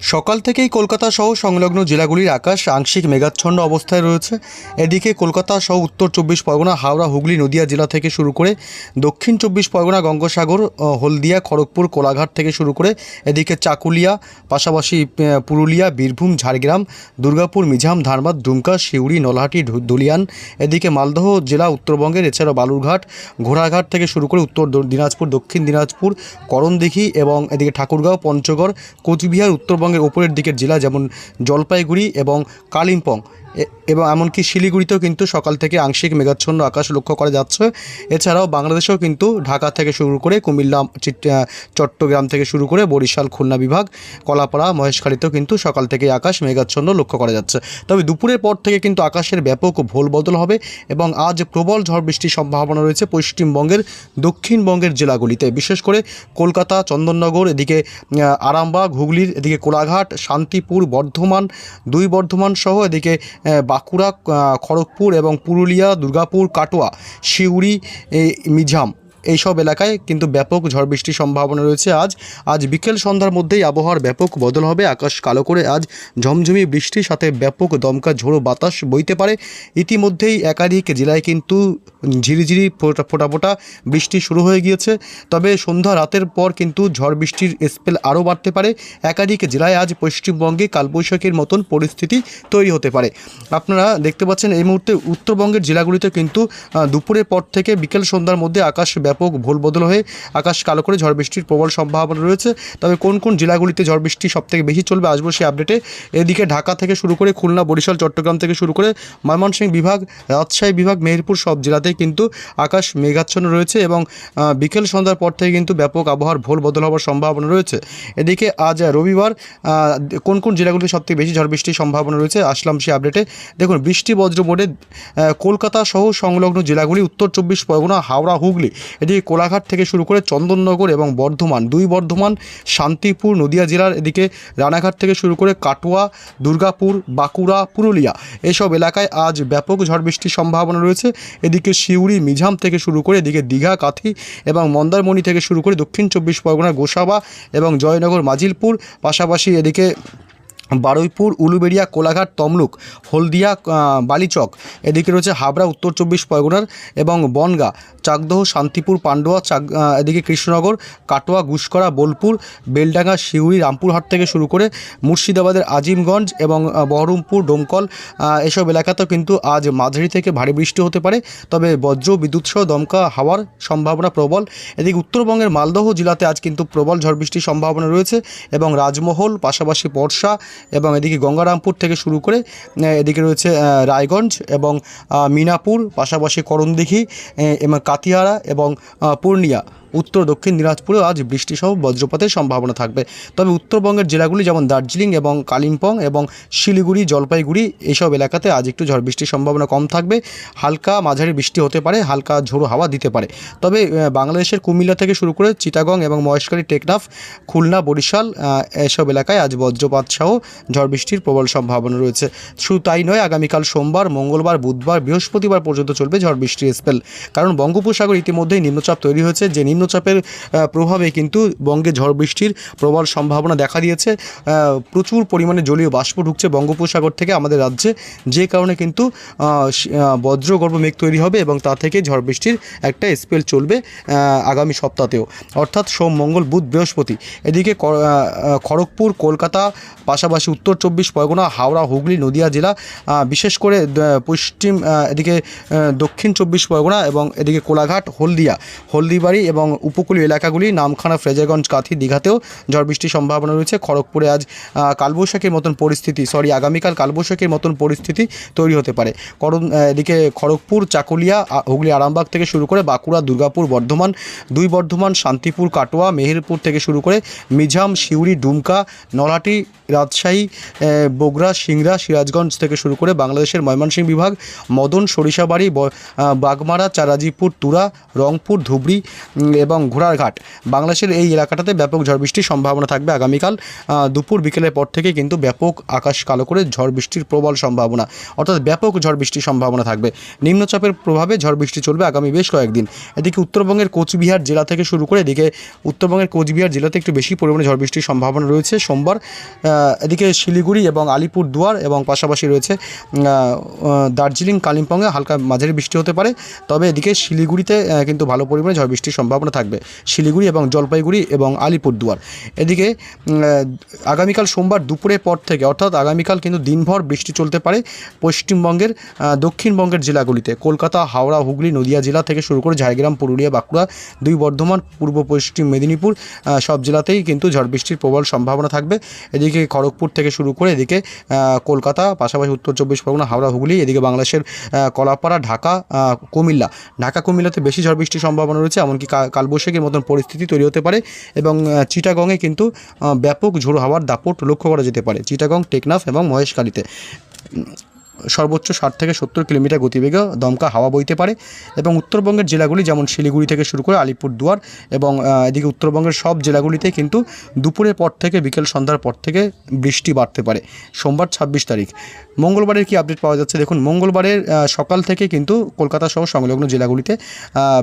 সকাল থেকেই কলকাতা সহ সংলগ্ন জেলাগুলির আকাশ আংশিক মেঘাচ্ছন্ন অবস্থায় রয়েছে। এদিকে কলকাতা সহ উত্তর চব্বিশ পরগনা, হাওড়া, হুগলি নদিয়া জেলা থেকে শুরু করে দক্ষিণ চব্বিশ পরগনা, গঙ্গাসাগর হলদিয়া, খড়গপুর, কোলাঘাট থেকে শুরু করে এদিকে চাকুলিয়া, পাশাপাশি পুরুলিয়া, বীরভূম, ঝাড়গ্রাম, দুর্গাপুর মিঝাম ধানবাদ, দুমকা, শিউড়ি, নলহাটি ধুলিয়ান এদিকে মালদহ জেলা, উত্তরবঙ্গের এছাড়াও বালুরঘাট, ঘোড়াঘাট থেকে শুরু করে উত্তর দিনাজপুর, দক্ষিণ দিনাজপুর, করণদিঘি এবং এদিকে ঠাকুরগাঁও, পঞ্চগড়, কোচবিহার উত্তরবঙ্গের ওপরের দিকের জেলা যেমন জলপাইগুড়ি এবং কালিম্পং। এবং এমনকি শিলিগুড়িতেও কিন্তু সকাল থেকে আংশিক মেঘাচ্ছন্ন আকাশ লক্ষ্য করা যাচ্ছে। এছাড়াও বাংলাদেশেও কিন্তু ঢাকা থেকে শুরু করে কুমিল্লা চট্টগ্রাম থেকে শুরু করে বরিশাল, খুলনা বিভাগ, কলাপাড়া, মহেশখালীতেও কিন্তু সকাল থেকে আকাশ মেঘাচ্ছন্ন লক্ষ্য করা যাচ্ছে। তবে দুপুরের পর থেকে কিন্তু আকাশের ব্যাপক ভোল বদল হবে এবং আজ প্রবল ঝড় বৃষ্টির সম্ভাবনা রয়েছে পশ্চিমবঙ্গের দক্ষিণবঙ্গের জেলাগুলিতে। বিশেষ করে কলকাতা, চন্দননগর, এদিকে আরামবাগ, হুগলির এদিকে কোলাঘাট, শান্তিপুর, বর্ধমান, দুই বর্ধমান সহ এদিকে বাঁকুড়া খড়গপুর এবং পুরুলিয়া দুর্গাপুর কাটোয়া সিউড়ি মিঝাম এইসব এলাকায় কিন্তু ব্যাপক ঝড় বৃষ্টির সম্ভাবনা রয়েছে আজ। আজ বিকেল সন্ধ্যার মধ্যেই আবহাওয়ার ব্যাপক বদল হবে। আকাশ কালো করে আজ ঝমঝমি বৃষ্টির সাথে ব্যাপক দমকা ঝোড়ো বাতাস বইতে পারে। ইতিমধ্যেই একাধিক জেলায় কিন্তু ঝিরিঝিরি ফোটা ফোটা ফোটা বৃষ্টি শুরু হয়ে গিয়েছে। তবে সন্ধ্যা রাতের পর কিন্তু ঝড় বৃষ্টির স্পেল আরও বাড়তে পারে। একাধিক জেলায় আজ পশ্চিমবঙ্গে কালবৈশাখীর মতন পরিস্থিতি তৈরি হতে পারে। আপনারা দেখতে পাচ্ছেন এই মুহূর্তে উত্তরবঙ্গের জেলাগুলিতে কিন্তু দুপুরের পর থেকে বিকেল সন্ধ্যার মধ্যে আকাশ ব্যাপক ভোল বদল হয়ে আকাশ কালো করে ঝড় বৃষ্টির প্রবল সম্ভাবনা রয়েছে। তবে কোন কোন জেলাগুলিতে ঝড় বৃষ্টি সবথেকে বেশি চলবে আসব সেই আপডেটে। এদিকে ঢাকা থেকে শুরু করে খুলনা, বরিশাল, চট্টগ্রাম থেকে শুরু করে ময়মনসিংহ বিভাগ, রাজশাহী বিভাগ, মেহেরপুর সব জেলাতেই কিন্তু আকাশ মেঘাচ্ছন্ন রয়েছে এবং বিকেল সন্ধ্যার পর থেকে কিন্তু ব্যাপক আবহাওয়ার ভোল বদল হওয়ার সম্ভাবনা রয়েছে। এদিকে আজ রবিবার কোন কোন জেলাগুলিতে সবথেকে বেশি ঝড় বৃষ্টির সম্ভাবনা রয়েছে আসলাম সেই আপডেটে। দেখুন, বৃষ্টি বজ্র বোর্ডে কলকাতা সহ সংলগ্ন জেলাগুলি, উত্তর চব্বিশ পরগনা, হাওড়া, হুগলি এদিকে কোলাঘাট থেকে শুরু করে চন্দননগর এবং বর্ধমান, দুই বর্ধমান, শান্তিপুর, নদিয়া জেলার এদিকে রানাঘাট থেকে শুরু করে কাটোয়া, দুর্গাপুর, বাঁকুড়া, পুরুলিয়া এসব এলাকায় আজ ব্যাপক ঝড় বৃষ্টির সম্ভাবনা রয়েছে। এদিকে শিউড়ি মিঝাম থেকে শুরু করে এদিকে দীঘা, কাথি এবং মন্দারমণি থেকে শুরু করে দক্ষিণ চব্বিশ পরগনা, গোসাবা এবং জয়নগর, মাজিলপুর পাশাপাশি এদিকে বারুইপুর, উলুবেড়িয়া, কোলাঘাট, তমলুক, হলদিয়া বালিচক, এদিকে রয়েছে হাবড়া, উত্তর চব্বিশ পরগনার এবং বনগা, চাকদহ, শান্তিপুর, পান্ডুয়া, চাক এদিকে কৃষ্ণনগর, কাটোয়া, গুসকরা, বোলপুর, বেলডাঙ্গা শিউড়ি রামপুরহাট থেকে শুরু করে মুর্শিদাবাদের আজিমগঞ্জ এবং বহরমপুর, ডোমকল এসব এলাকাতেও কিন্তু আজ মাঝারি থেকে ভারী বৃষ্টি হতে পারে। তবে বজ্র, বিদ্যুৎ সহ দমকা হাওয়ার সম্ভাবনা প্রবল। এদিকে উত্তরবঙ্গের মালদহ জেলাতে আজ কিন্তু প্রবল ঝড় বৃষ্টির সম্ভাবনা রয়েছে এবং রাজমহল, পাশাপাশি পরশা এবং এদিকে গঙ্গারামপুর থেকে শুরু করে এদিকে রয়েছে রায়গঞ্জ এবং মিনাপুর, পাশাপাশি করণদিঘি এবং কাতিয়ারা এবং পূর্ণিয়া। উত্তর, দক্ষিণ দিনাজপুরেও আজ বৃষ্টিসহ বজ্রপাতের সম্ভাবনা থাকবে। তবে উত্তরবঙ্গের জেলাগুলি যেমন দার্জিলিং এবং কালিম্পং এবং শিলিগুড়ি, জলপাইগুড়ি এইসব এলাকাতে আজ একটু ঝড় বৃষ্টির সম্ভাবনা কম থাকবে। হালকা মাঝারি বৃষ্টি হতে পারে, হালকা ঝোড়ো হাওয়া দিতে পারে। তবে বাংলাদেশের কুমিল্লা থেকে শুরু করে চিটাগং এবং মহেশকারী টেকনাফ, খুলনা, বরিশাল এসব এলাকায় আজ বজ্রপাত সহ ঝড় বৃষ্টির প্রবল সম্ভাবনা রয়েছে। শুধু তাই নয়, আগামীকাল সোমবার, মঙ্গলবার, বুধবার, বৃহস্পতিবার পর্যন্ত চলবে ঝড় বৃষ্টির স্পেল। কারণ বঙ্গোপসাগর ইতিমধ্যেই নিম্নচাপ তৈরি হয়েছে, যে নিম্নচাপের প্রভাবে কিন্তু বঙ্গে ঝড় বৃষ্টির প্রবল সম্ভাবনা দেখা দিয়েছে। প্রচুর পরিমাণে জলীয় বাষ্প ঢুকছে বঙ্গোপসাগর থেকে আমাদের রাজ্যে, যে কারণে কিন্তু বজ্রগর্ভ মেঘ তৈরি হবে এবং তা থেকে ঝড় বৃষ্টির একটা স্পেল চলবে আগামী সপ্তাহতেও। অর্থাৎ সোম, মঙ্গল, বুধ, বৃহস্পতি। এদিকে খড়গপুর, কলকাতা, পাশাপাশি উত্তর চব্বিশ পরগনা, হাওড়া, হুগলি, নদিয়া জেলা বিশেষ করে পশ্চিম এদিকে দক্ষিণ চব্বিশ পরগনা এবং এদিকে কোলাঘাট, হলদিয়া, হলদিবাড়ি এবং উপকূলীয় এলাকাগুলি, নামখানা ফ্রেজারগঞ্জ কাথি, দীঘাতেও ঝড় বৃষ্টির সম্ভাবনা রয়েছে। খড়গপুরে আজ কালবৈশাখীর মতন পরিস্থিতি সরি আগামীকাল কালবৈশাখীর মতন পরিস্থিতি তৈরি হতে পারে। করণ এদিকে খড়গপুর, চাকুলিয়া হুগলি, আরামবাগ থেকে শুরু করে বাঁকুড়া, দুর্গাপুর, বর্ধমান, দুই বর্ধমান, শান্তিপুর, কাটোয়া, মেহেরপুর থেকে শুরু করে মিঝাম সিউড়ি, ডুমকা নলাটি রাজশাহী বগুড়া, সিংড়া, সিরাজগঞ্জ থেকে শুরু করে বাংলাদেশের ময়মনসিংহ বিভাগ, মদন, সরিষাবাড়ি বাগমারা, চারাজিপুর, তুরা, রংপুর, ধুবড়ি এবং ঘোড়ারঘাট। বাংলাদেশের এই এলাকাটাতে ব্যাপক ঝড় বৃষ্টির সম্ভাবনা থাকবে আগামীকাল। দুপুর বিকেলের পর থেকে কিন্তু ব্যাপক আকাশ কালো করে ঝড় বৃষ্টির প্রবল সম্ভাবনা, অর্থাৎ ব্যাপক ঝড় বৃষ্টির সম্ভাবনা থাকবে। নিম্নচাপের প্রভাবে ঝড় বৃষ্টি চলবে আগামী বেশ কয়েকদিন। এদিকে উত্তরবঙ্গের কোচবিহার জেলা থেকে শুরু করে এদিকে উত্তরবঙ্গের কোচবিহার জেলাতে একটু বেশি পরিমাণে ঝড় বৃষ্টির সম্ভাবনা রয়েছে সোমবার। এদিকে শিলিগুড়ি এবং আলিপুর দুয়ার এবং পাশাপাশি রয়েছে দার্জিলিং, কালিম্পংয়ে হালকা মাঝারি বৃষ্টি হতে পারে। তবে এদিকে শিলিগুড়িতে কিন্তু ভালো পরিমাণে ঝড় বৃষ্টির সম্ভাবনা থাকবে। শিলিগুড়ি এবং জলপাইগুড়ি এবং আলিপুরদুয়ার। এদিকে আগামীকাল সোমবার দুপুরের পর থেকে, অর্থাৎ আগামীকাল কিন্তু দিনভর বৃষ্টি চলতে পারে পশ্চিমবঙ্গের দক্ষিণবঙ্গের জেলাগুলিতে। কলকাতা, হাওড়া, হুগলি, নদিয়া জেলা থেকে শুরু করে ঝাড়গ্রাম, পুরুলিয়া, বাঁকুড়া, দুই বর্ধমান, পূর্ব, পশ্চিম মেদিনীপুর সব জেলাতেই কিন্তু ঝড় বৃষ্টির প্রবল সম্ভাবনা থাকবে। এদিকে খড়গপুর থেকে শুরু করে এদিকে কলকাতা, পাশাপাশি উত্তর চব্বিশ পরগনা, হাওড়া, হুগলি, এদিকে বাংলাদেশের কলাপাড়া, ঢাকা কুমিল্লা। ঢাকা, কুমিল্লাতে বেশি ঝড় বৃষ্টির সম্ভাবনা রয়েছে, এমনকি কালবৈশাখীর মতন পরিস্থিতি তৈরি হতে পারে এবং চিটাগংয়ে কিন্তু ব্যাপক ঝোড়ো হাওয়ার দাপট লক্ষ্য করা যেতে পারে। চিটাগং, টেকনাফ এবং মহেশখালীতে। সর্বোচ্চ ষাট থেকে সত্তর কিলোমিটার গতিবেগে দমকা হাওয়া বইতে পারে এবং উত্তরবঙ্গের জেলাগুলি যেমন শিলিগুড়ি থেকে শুরু করে আলিপুরদুয়ার এবং এদিকে উত্তরবঙ্গের সব জেলাগুলিতে কিন্তু দুপুরের পর থেকে বিকেল সন্ধ্যার পর থেকে বৃষ্টি বাড়তে পারে। সোমবার ছাব্বিশ তারিখ। মঙ্গলবারের কি আপডেট পাওয়া যাচ্ছে? দেখুন, মঙ্গলবারের সকাল থেকে কিন্তু কলকাতা সহ সংলগ্ন জেলাগুলিতে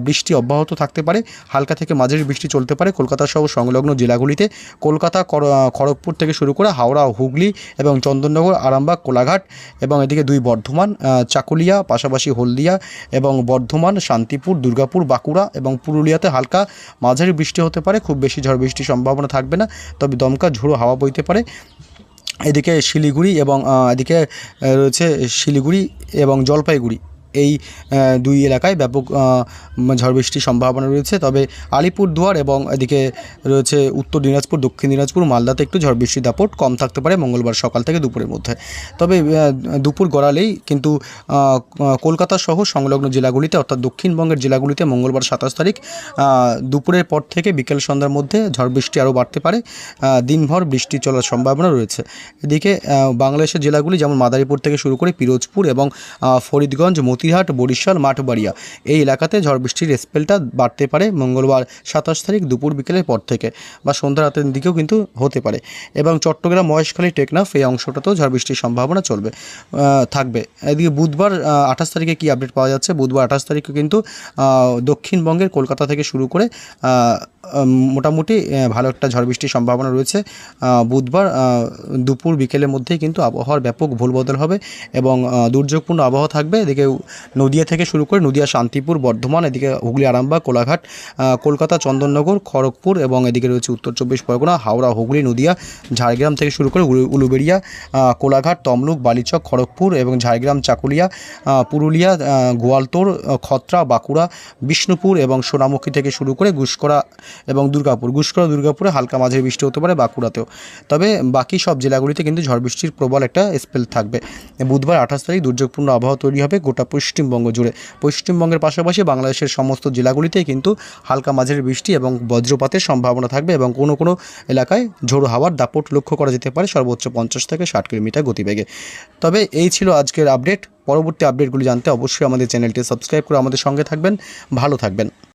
বৃষ্টি অব্যাহত থাকতে পারে। হালকা থেকে মাঝারি বৃষ্টি চলতে পারে কলকাতা সহ সংলগ্ন জেলাগুলিতে। কলকাতা খড়গপুর থেকে শুরু করে হাওড়া, হুগলি এবং চন্দননগর, আরামবাগ, কোলাঘাট এবং এদিকে দুই বর্ধমান চাকুলিয়া, পাশাপাশি হলদিয়া এবং বর্ধমান, শান্তিপুর, দুর্গাপুর, বাঁকুড়া এবং পুরুলিয়াতে হালকা মাঝারি বৃষ্টি হতে পারে। খুব বেশি ঝড় বৃষ্টির সম্ভাবনা থাকবে না, তবে দমকা ঝোড়ো হাওয়া বইতে পারে। এদিকে শিলিগুড়ি এবং এদিকে রয়েছে শিলিগুড়ি এবং জলপাইগুড়ি। এই দুই এলাকায় ব্যাপক ঝড় বৃষ্টির সম্ভাবনা রয়েছে। তবে আলিপুরদুয়ার এবং এদিকে রয়েছে উত্তর দিনাজপুর, দক্ষিণ দিনাজপুর, মালদাতে একটু ঝড় বৃষ্টির দাপট কম থাকতে পারে মঙ্গলবার সকাল থেকে দুপুরের মধ্যে। তবে দুপুর গড়ালেই কিন্তু কলকাতা সহ সংলগ্ন জেলাগুলিতে অর্থাৎ দক্ষিণবঙ্গের জেলাগুলিতে মঙ্গলবার সাতাশ তারিখ দুপুরের পর থেকে বিকেল সন্ধ্যার মধ্যে ঝড় বৃষ্টি আরও বাড়তে পারে। দিনভর বৃষ্টি চলার সম্ভাবনা রয়েছে। এদিকে বাংলাদেশের জেলাগুলি যেমন মাদারীপুর থেকে শুরু করে পিরোজপুর এবং ফরিদগঞ্জ মতিরহাট বরিশাল, মাঠবাড়িয়া। এই এলাকাতে ঝড় বৃষ্টির স্পেলটা বাড়তে পারে মঙ্গলবার সাতাশ তারিখ দুপুর বিকেলের পর থেকে বা সন্ধ্যা রাতের দিকেও কিন্তু হতে পারে। এবং চট্টগ্রাম, মহেশখালী, টেকনাফ এই অংশটাতেও ঝড় বৃষ্টির সম্ভাবনা চলবে থাকবে। এদিকে বুধবার আঠাশ তারিখে কি আপডেট পাওয়া যাচ্ছে? বুধবার আঠাশ তারিখে কিন্তু দক্ষিণবঙ্গের কলকাতা থেকে শুরু করে মোটামুটি ভালো একটা ঝড় বৃষ্টির সম্ভাবনা রয়েছে। বুধবার দুপুর বিকেলের মধ্যেই কিন্তু আবহাওয়ার ব্যাপক ভুলবদল হবে এবং দুর্যোগপূর্ণ আবহাওয়া থাকবে। এদিকে নদিয়া থেকে শুরু করে নদিয়া, শান্তিপুর, বর্ধমান, এদিকে হুগলি, আরামবাগ, কোলাঘাট কলকাতা, চন্দননগর, খড়গপুর এবং এদিকে রয়েছে উত্তর চব্বিশ পরগনা, হাওড়া, হুগলি, নদিয়া, ঝাড়গ্রাম থেকে শুরু করে উলুবেড়িয়া কোলাঘাট, তমলুক, বালিচক, খড়গপুর এবং ঝাড়গ্রাম, চাকুলিয়া পুরুলিয়া গোয়ালতোড় খত্রা, বাঁকুড়া, বিষ্ণুপুর এবং সোনামুখী থেকে শুরু করে গুসকরা এবং দুর্গাপুর গুসকরা দুর্গাপুরে হালকা মাঝারি বৃষ্টি হতে পারে বাঁকুড়াতেও। তবে বাকি সব জেলাগুলিতে কিন্তু ঝড় বৃষ্টির প্রবল একটা স্পেল থাকবে। বুধবার আঠাশ তারিখ দুর্যোগপূর্ণ আবহাওয়া তৈরি হবে গোটা পশ্চিমবঙ্গ জুড়ে। পশ্চিমবঙ্গের পাশাপাশি বাংলাদেশের সমস্ত জেলাগুলিতেই কিন্তু হালকা মাঝারি বৃষ্টি এবং বজ্রপাতের সম্ভাবনা থাকবে এবং কোনো কোনো এলাকায় ঝোড়ো হাওয়ার দাপট লক্ষ্য করা যেতে পারে সর্বোচ্চ পঞ্চাশ থেকে ষাট কিলোমিটার গতিবেগে। তবে এই ছিল আজকের আপডেট পরবর্তী আপডেটগুলি জানতে অবশ্যই আমাদের চ্যানেলটি সাবস্ক্রাইব করে আমাদের সঙ্গে থাকবেন। ভালো থাকবেন।